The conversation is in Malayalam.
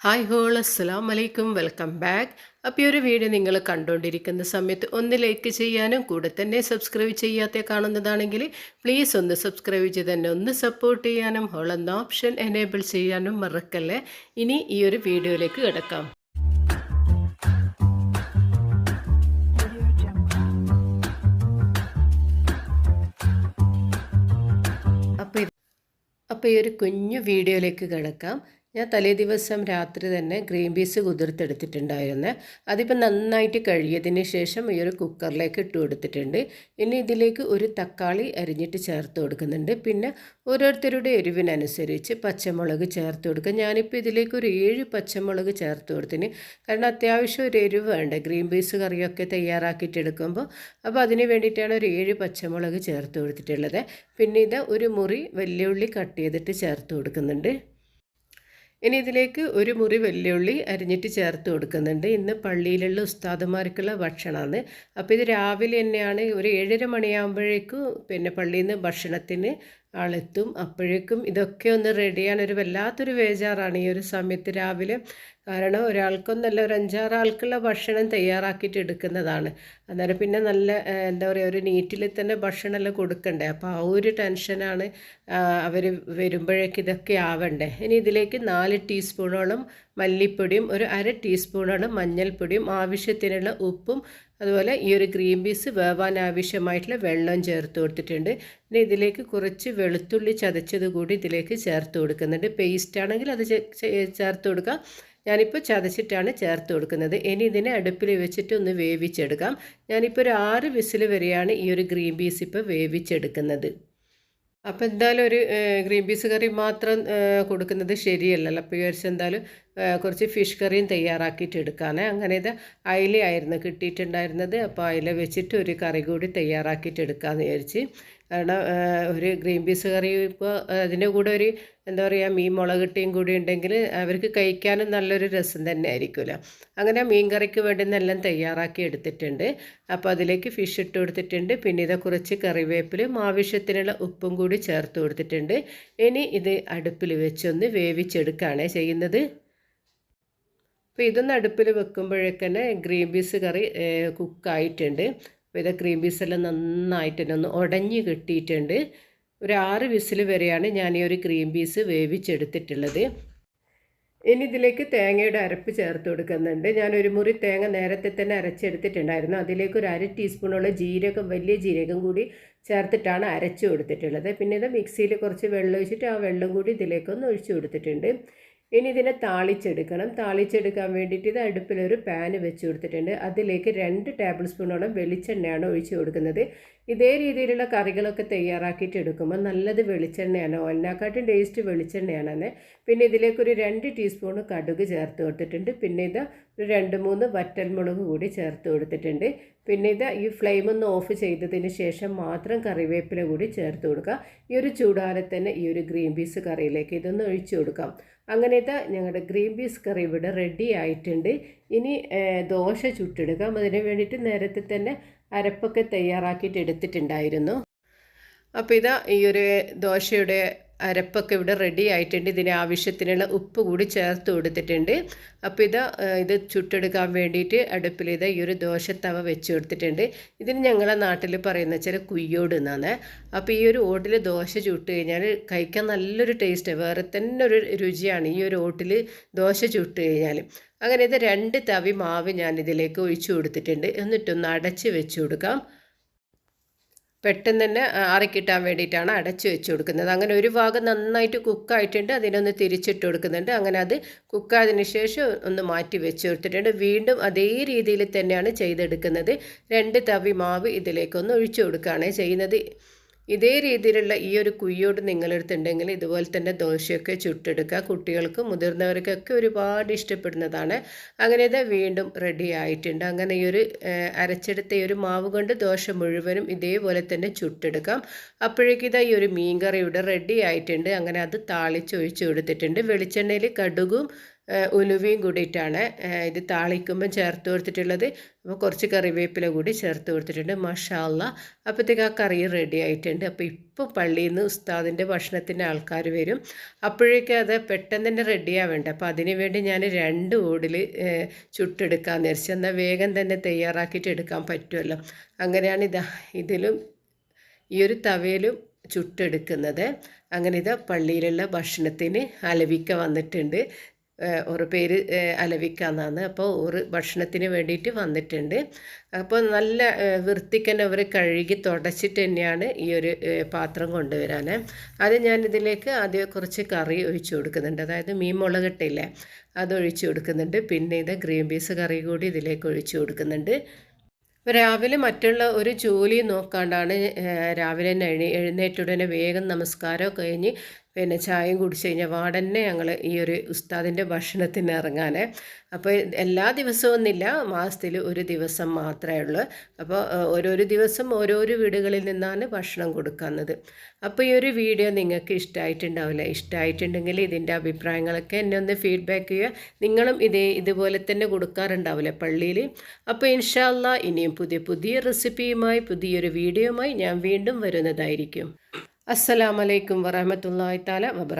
ഹായ് ഹോൾ അസ്സാം വലൈക്കും വെൽക്കം ബാക്ക് അപ്പോൾ ഈ ഒരു വീഡിയോ നിങ്ങൾ കണ്ടുകൊണ്ടിരിക്കുന്ന സമയത്ത് ഒന്ന് ലൈക്ക് ചെയ്യാനും കൂടെ തന്നെ സബ്സ്ക്രൈബ് ചെയ്യാത്ത കാണുന്നതാണെങ്കിൽ പ്ലീസ് ഒന്ന് സബ്സ്ക്രൈബ് ചെയ്ത് തന്നെ ഒന്ന് സപ്പോർട്ട് ചെയ്യാനും ഹോൾ എന്ന ഓപ്ഷൻ എനേബിൾ ചെയ്യാനും മറക്കല്ലേ? ഇനി ഈ ഒരു വീഡിയോയിലേക്ക് കിടക്കാം. അപ്പോൾ ഈ ഒരു കുഞ്ഞു വീഡിയോയിലേക്ക് കിടക്കാം. ഞാൻ തലേ ദിവസം രാത്രി തന്നെ ഗ്രീൻ പീസ് കുതിർത്തെടുത്തിട്ടുണ്ടായിരുന്നു. അതിപ്പോൾ നന്നായിട്ട് കഴുകിയതിന് ശേഷം ഈ ഒരു കുക്കറിലേക്ക് ഇട്ട് കൊടുത്തിട്ടുണ്ട്. ഇനി ഇതിലേക്ക് ഒരു തക്കാളി അരിഞ്ഞിട്ട് ചേർത്ത് കൊടുക്കുന്നുണ്ട്. പിന്നെ ഓരോരുത്തരുടെ എരിവിനനുസരിച്ച് പച്ചമുളക് ചേർത്ത് കൊടുക്കുക. ഞാനിപ്പോൾ ഇതിലേക്ക് ഒരു ഏഴ് പച്ചമുളക് ചേർത്ത് കൊടുത്തിന്. കാരണം അത്യാവശ്യം ഒരു എരിവ് വേണ്ട? ഗ്രീൻ പീസ് കറിയൊക്കെ തയ്യാറാക്കിയിട്ട് എടുക്കുമ്പോൾ. അപ്പോൾ അതിന് വേണ്ടിയിട്ടാണ് ഒരു ഏഴ് പച്ചമുളക് ചേർത്ത് കൊടുത്തിട്ടുള്ളത്. പിന്നെ ഇത് ഒരു മുറി ഉള്ളി കട്ട് ചെയ്തിട്ട് ചേർത്ത് കൊടുക്കുന്നുണ്ട്. ഇനി ഇതിലേക്ക് ഒരു മുറി വെല്ലുള്ളി അരിഞ്ഞിട്ട് ചേർത്ത് കൊടുക്കുന്നുണ്ട്. ഇന്ന് പള്ളിയിലുള്ള ഉസ്താദുമാർക്കുള്ള ഭക്ഷണമാണ്. അപ്പോൾ ഇത് രാവിലെ തന്നെയാണ് ഒരു ഏഴര മണിയാകുമ്പോഴേക്കും പിന്നെ പള്ളിയിൽ നിന്ന് ഭക്ഷണത്തിന് ആളെത്തും. അപ്പോഴേക്കും ഇതൊക്കെ ഒന്ന് റെഡിയാണ് ഒരു വല്ലാത്തൊരു വേജാറാണ് ഈ ഒരു സമയത്ത് രാവിലെ. കാരണം ഒരാൾക്കൊന്നല്ല ഒരു അഞ്ചാറ് ആൾക്കുള്ള ഭക്ഷണം തയ്യാറാക്കിയിട്ട് എടുക്കുന്നതാണ്. അന്നേരം പിന്നെ നല്ല എന്താ പറയുക ഒരു നീറ്റിൽ തന്നെ ഭക്ഷണമെല്ലാം കൊടുക്കണ്ടേ? അപ്പോൾ ആ ഒരു ടെൻഷനാണ് അവർ വരുമ്പോഴേക്ക് ഇതൊക്കെ ആവണ്ടേ? ഇനി ഇതിലേക്ക് നാല് ടീസ്പൂണോളം മല്ലിപ്പൊടിയും ഒരു അര ടീസ്പൂണാണ് മഞ്ഞൾപ്പൊടിയും ആവശ്യത്തിനുള്ള ഉപ്പും അതുപോലെ ഈ ഒരു ഗ്രീൻ പീസ് വേവാൻ ആവശ്യമായിട്ടുള്ള വെള്ളം ചേർത്ത് കൊടുത്തിട്ടുണ്ട്. പിന്നെ ഇതിലേക്ക് കുറച്ച് വെളുത്തുള്ളി ചതച്ചത് കൂടി ഇതിലേക്ക് ചേർത്ത് കൊടുക്കുന്നുണ്ട്. പേസ്റ്റ് ആണെങ്കിൽ അത് ചേർത്ത് കൊടുക്കാം. ഞാനിപ്പോൾ ചതച്ചിട്ടാണ് ചേർത്ത് കൊടുക്കുന്നത്. ഇനി ഇതിനെ അടുപ്പിൽ വെച്ചിട്ട് ഒന്ന് വേവിച്ചെടുക്കാം. ഞാനിപ്പോൾ ഒരു ആറ് വിസിൽ വരെയാണ് ഈ ഒരു ഗ്രീൻ പീസ് ഇപ്പോൾ വേവിച്ചെടുക്കുന്നത്. അപ്പോൾ എന്തായാലും ഒരു ഗ്രീൻ പീസ് കറി മാത്രം കൊടുക്കുന്നത് ശരിയല്ലല്ലോ. അപ്പോൾ വിചാരിച്ച് എന്തായാലും കുറച്ച് ഫിഷ് കറിയും തയ്യാറാക്കിയിട്ട് എടുക്കാനേ അങ്ങനെ ഇത് അയിലയായിരുന്നു കിട്ടിയിട്ടുണ്ടായിരുന്നത്. അപ്പോൾ അയില വെച്ചിട്ട് ഒരു കറി കൂടി തയ്യാറാക്കിയിട്ട് എടുക്കാമെന്ന് വിചാരിച്ച്. കാരണം ഒരു ഗ്രീൻ പീസ് കറി ഇപ്പോൾ അതിന്റെ കൂടെ ഒരു എന്താ പറയുക മീൻ മുളകിട്ടിയും കൂടി ഉണ്ടെങ്കിൽ അവർക്ക് കഴിക്കാനും നല്ലൊരു രസം തന്നെ ആയിരിക്കുമല്ലോ അങ്ങനെ മീൻ കറിക്ക് വേണ്ടുന്നെല്ലാം തയ്യാറാക്കി എടുത്തിട്ടുണ്ട്. അപ്പോൾ അതിലേക്ക് ഫിഷ് ഇട്ട് കൊടുത്തിട്ടുണ്ട്. പിന്നെ ഇത് കുറച്ച് കറിവേപ്പിലും ആവശ്യത്തിനുള്ള ഉപ്പും കൂടി ചേർത്ത് കൊടുത്തിട്ടുണ്ട്. ഇനി ഇത് അടുപ്പിൽ വെച്ചൊന്ന് വേവിച്ചെടുക്കുകയാണ് ചെയ്യുന്നത്. അപ്പോൾ ഇതൊന്ന് അടുപ്പിൽ വെക്കുമ്പോഴേക്കന്നെ ഗ്രീൻ പീസ് കറി കുക്കായിട്ടുണ്ട്. അപ്പോൾ ഇത് ക്രീം പീസെല്ലാം നന്നായിട്ട് തന്നെ ഒന്ന് ഉടഞ്ഞ് കിട്ടിയിട്ടുണ്ട്. ഒരു ആറ് വിസിൽ വരെയാണ് ഞാൻ ഈ ഒരു ഗ്രീൻ പീസ് വേവിച്ചെടുത്തിട്ടുള്ളത്. ഇനി ഇതിലേക്ക് തേങ്ങയുടെ അരപ്പ് ചേർത്ത് കൊടുക്കുന്നുണ്ട്. ഒരു മുറി തേങ്ങ നേരത്തെ തന്നെ അരച്ചെടുത്തിട്ടുണ്ടായിരുന്നു. അതിലേക്ക് ഒരു അര ടീസ്പൂണുള്ള ജീരകം വലിയ ജീരകം കൂടി ചേർത്തിട്ടാണ് അരച്ചു കൊടുത്തിട്ടുള്ളത്. പിന്നെ ഇത് മിക്സിയിൽ കുറച്ച് വെള്ളം ഒഴിച്ചിട്ട് ആ വെള്ളം കൂടി ഇതിലേക്കൊന്ന് ഒഴിച്ചു കൊടുത്തിട്ടുണ്ട്. ഇനി ഇതിനെ താളിച്ചെടുക്കണം. താളിച്ചെടുക്കാൻ വേണ്ടിയിട്ട് ഇത് അടുപ്പിലൊരു പാന് വെച്ച് കൊടുത്തിട്ടുണ്ട്. അതിലേക്ക് രണ്ട് ടേബിൾ സ്പൂണോളം വെളിച്ചെണ്ണയാണ് ഒഴിച്ചു കൊടുക്കുന്നത്. ഇതേ രീതിയിലുള്ള കറികളൊക്കെ തയ്യാറാക്കിയിട്ട് എടുക്കുമ്പോൾ നല്ലത് വെളിച്ചെണ്ണയാണ്. ഒന്നാക്കാട്ടും ടേസ്റ്റ് വെളിച്ചെണ്ണയാണ് തന്നെ പിന്നെ ഇതിലേക്കൊരു രണ്ട് ടീസ്പൂൺ കടുക് ചേർത്ത് കൊടുത്തിട്ടുണ്ട്. പിന്നെ ഇത് ഒരു രണ്ട് മൂന്ന് വറ്റൽമുളക് കൂടി ചേർത്ത് കൊടുത്തിട്ടുണ്ട്. പിന്നെ ഇത് ഈ ഫ്ലെയിം ഒന്ന് ഓഫ് ചെയ്തതിന് ശേഷം മാത്രം കറിവേപ്പില കൂടി ചേർത്ത് കൊടുക്കുക. ഈ ഒരു ചൂടാലെ തന്നെ ഈ ഒരു ഗ്രീൻ പീസ് കറിയിലേക്ക് ഇതൊന്ന് ഒഴിച്ചു കൊടുക്കാം. അങ്ങനത്തെ ഞങ്ങളുടെ ഗ്രീൻ പീസ് കറി ഇവിടെ റെഡി ആയിട്ടുണ്ട്. ഇനി ദോശ ചുട്ടെടുക്കാം. അതിന് വേണ്ടിയിട്ട് നേരത്തെ തന്നെ അരപ്പൊക്കെ തയ്യാറാക്കിയിട്ട് എടുത്തിട്ടുണ്ടായിരുന്നു. അപ്പോൾ ഇതാ ഈ ഒരു ദോശയുടെ അരപ്പൊക്കെ ഇവിടെ റെഡി ആയിട്ടുണ്ട്. ഇതിന് ആവശ്യത്തിനുള്ള ഉപ്പ് കൂടി ചേർത്ത് കൊടുത്തിട്ടുണ്ട്. അപ്പോൾ ഇത് ഇത് ചുട്ടെടുക്കാൻ വേണ്ടിയിട്ട് അടുപ്പിൽ ഇത് ഈ ഒരു ദോശത്തവ വെച്ച് കൊടുത്തിട്ടുണ്ട്. ഇതിന് ഞങ്ങളെ നാട്ടിൽ പറയുന്ന വെച്ചാൽ കുയ്യോട് എന്നാണ്. അപ്പോൾ ഈ ഒരു ഓട്ടിൽ ദോശ ചുട്ട് കഴിഞ്ഞാൽ കഴിക്കാൻ നല്ലൊരു ടേസ്റ്റ് വേറെ തന്നെ ഒരു രുചിയാണ് ഈ ഒരു ഓട്ടിൽ ദോശ ചുട്ട് കഴിഞ്ഞാൽ അങ്ങനെ ഇത് രണ്ട് തവി മാവ് ഞാൻ ഇതിലേക്ക് ഒഴിച്ചു കൊടുത്തിട്ടുണ്ട്. എന്നിട്ടൊന്ന് അടച്ച് വെച്ച് കൊടുക്കാം. പെട്ടെന്ന് തന്നെ ആറിക്കിട്ടാൻ വേണ്ടിയിട്ടാണ് അടച്ചു വെച്ച് കൊടുക്കുന്നത്. അങ്ങനെ ഒരു ഭാഗം നന്നായിട്ട് കുക്കായിട്ടുണ്ട്. അതിനൊന്ന് തിരിച്ചിട്ട് കൊടുക്കുന്നുണ്ട്. അങ്ങനെ അത് കുക്കായതിനു ശേഷം ഒന്ന് മാറ്റി വെച്ച് കൊടുത്തിട്ടുണ്ട്. വീണ്ടും അതേ രീതിയിൽ തന്നെയാണ് ചെയ്തെടുക്കുന്നത്. രണ്ട് തവി മാവ് ഇതിലേക്കൊന്ന് ഒഴിച്ചു കൊടുക്കുകയാണ് ചെയ്യുന്നത്. ഇതേ രീതിയിലുള്ള ഈ ഒരു കുയ്യോട് നിങ്ങളെടുത്തുണ്ടെങ്കിൽ ഇതുപോലെ തന്നെ ദോശയൊക്കെ ചുട്ടെടുക്കുക. കുട്ടികൾക്കും മുതിർന്നവർക്കൊക്കെ ഒരുപാട് ഇഷ്ടപ്പെടുന്നതാണ്. അങ്ങനെ ഇത് വീണ്ടും റെഡി ആയിട്ടുണ്ട്. അങ്ങനെ ഈ ഒരു അരച്ചെടുത്ത ഈ ഒരു മാവ് കൊണ്ട് ദോശ മുഴുവനും ഇതേപോലെ തന്നെ ചുട്ടെടുക്കാം. അപ്പോഴേക്കും ഇതാ ഈ ഒരു മീൻകറി ഇവിടെ റെഡി ആയിട്ടുണ്ട്. അങ്ങനെ അത് താളിച്ചൊഴിച്ച് കൊടുത്തിട്ടുണ്ട്. വെളിച്ചെണ്ണയിൽ കടുകും ഉലുവയും കൂടിയിട്ടാണ്. ഇത് താളിക്കുമ്പം ചേർത്ത് കൊടുത്തിട്ടുള്ളത്. അപ്പോൾ കുറച്ച് കറിവേപ്പില കൂടി ചേർത്ത് കൊടുത്തിട്ടുണ്ട്. മഷാല്ല അപ്പോഴത്തേക്ക് ആ കറി റെഡി ആയിട്ടുണ്ട്. അപ്പോൾ ഇപ്പോൾ പള്ളിയിൽ നിന്ന് ഉസ്താദിന്റെ ഭക്ഷണത്തിന്റെ ആൾക്കാർ വരും. അപ്പോഴേക്കും അത് പെട്ടെന്ന് തന്നെ റെഡി ആവേണ്ട. അപ്പോൾ അതിന് വേണ്ടി ഞാൻ രണ്ട് ഓടിൽ ചുട്ടെടുക്കാമെന്ന് വിചാരിച്ചു. എന്നാൽ വേഗം തന്നെ തയ്യാറാക്കിയിട്ട് എടുക്കാൻ പറ്റുമല്ലോ അങ്ങനെയാണ് ഇതാ ഇതിലും ഈ ഒരു തവയിലും ചുട്ടെടുക്കുന്നത്. അങ്ങനെ ഇതാ പള്ളിയിലുള്ള ഭക്ഷണത്തിന് അലവിക്ക വന്നിട്ടുണ്ട്. ഒരു പേര് അലവിക്കാന്നാണ് അപ്പോൾ ഒരു ഭക്ഷണത്തിന് വേണ്ടിയിട്ട് വന്നിട്ടുണ്ട്. അപ്പോൾ നല്ല വൃത്തിക്കന്നെ അവർ കഴുകി തുടച്ചിട്ട് തന്നെയാണ് ഈ ഒരു പാത്രം കൊണ്ടുവരാൻ അത് ഞാൻ ഇതിലേക്ക് ആദ്യം കുറച്ച് കറി ഒഴിച്ചു കൊടുക്കുന്നുണ്ട്. അതായത് മീൻ മുളകിട്ടില്ലേ അത് ഒഴിച്ചു കൊടുക്കുന്നുണ്ട്. പിന്നെ ഇത് ഗ്രീൻ പീസ് കറി കൂടി ഇതിലേക്ക് ഒഴിച്ചു കൊടുക്കുന്നുണ്ട്. രാവിലെ മറ്റുള്ള ഒരു ജോലി നോക്കാണ്ടാണ് രാവിലെ തന്നെ എഴുന്നേറ്റ് ഉടനെ വേഗം നമസ്കാരം കഴിഞ്ഞ് പിന്നെ ചായയും കുടിച്ച് കഴിഞ്ഞാൽ വാടന്നെ ഞങ്ങൾ ഈ ഒരു ഉസ്താദിന്റെ ഭക്ഷണത്തിന് ഇറങ്ങാൻ അപ്പോൾ എല്ലാ ദിവസവും ഒന്നില്ല മാസത്തിൽ ഒരു ദിവസം മാത്രമേ ഉള്ളൂ. അപ്പോൾ ഓരോരോ ദിവസം ഓരോരോ വീടുകളിൽ നിന്നാണ് ഭക്ഷണം കൊടുക്കുന്നത്. അപ്പോൾ ഈ ഒരു വീഡിയോ നിങ്ങൾക്ക് ഇഷ്ടമായിട്ടുണ്ടാവില്ല ഇഷ്ടമായിട്ടുണ്ടെങ്കിൽ ഇതിന്റെ അഭിപ്രായങ്ങളൊക്കെ എന്നെ ഒന്ന് ഫീഡ്ബാക്ക് ചെയ്യുക. നിങ്ങളും ഇതേ ഇതുപോലെ തന്നെ കൊടുക്കാറുണ്ടാവില്ലേ പള്ളിയിൽ അപ്പോൾ ഇൻഷാല്ല ഇനിയും പുതിയ പുതിയ റെസിപ്പിയുമായി പുതിയൊരു വീഡിയോയുമായി ഞാൻ വീണ്ടും വരുന്നതായിരിക്കും. അസ്സലാമലൈക്കും വറഹമത്തല്ലാ താല വബറ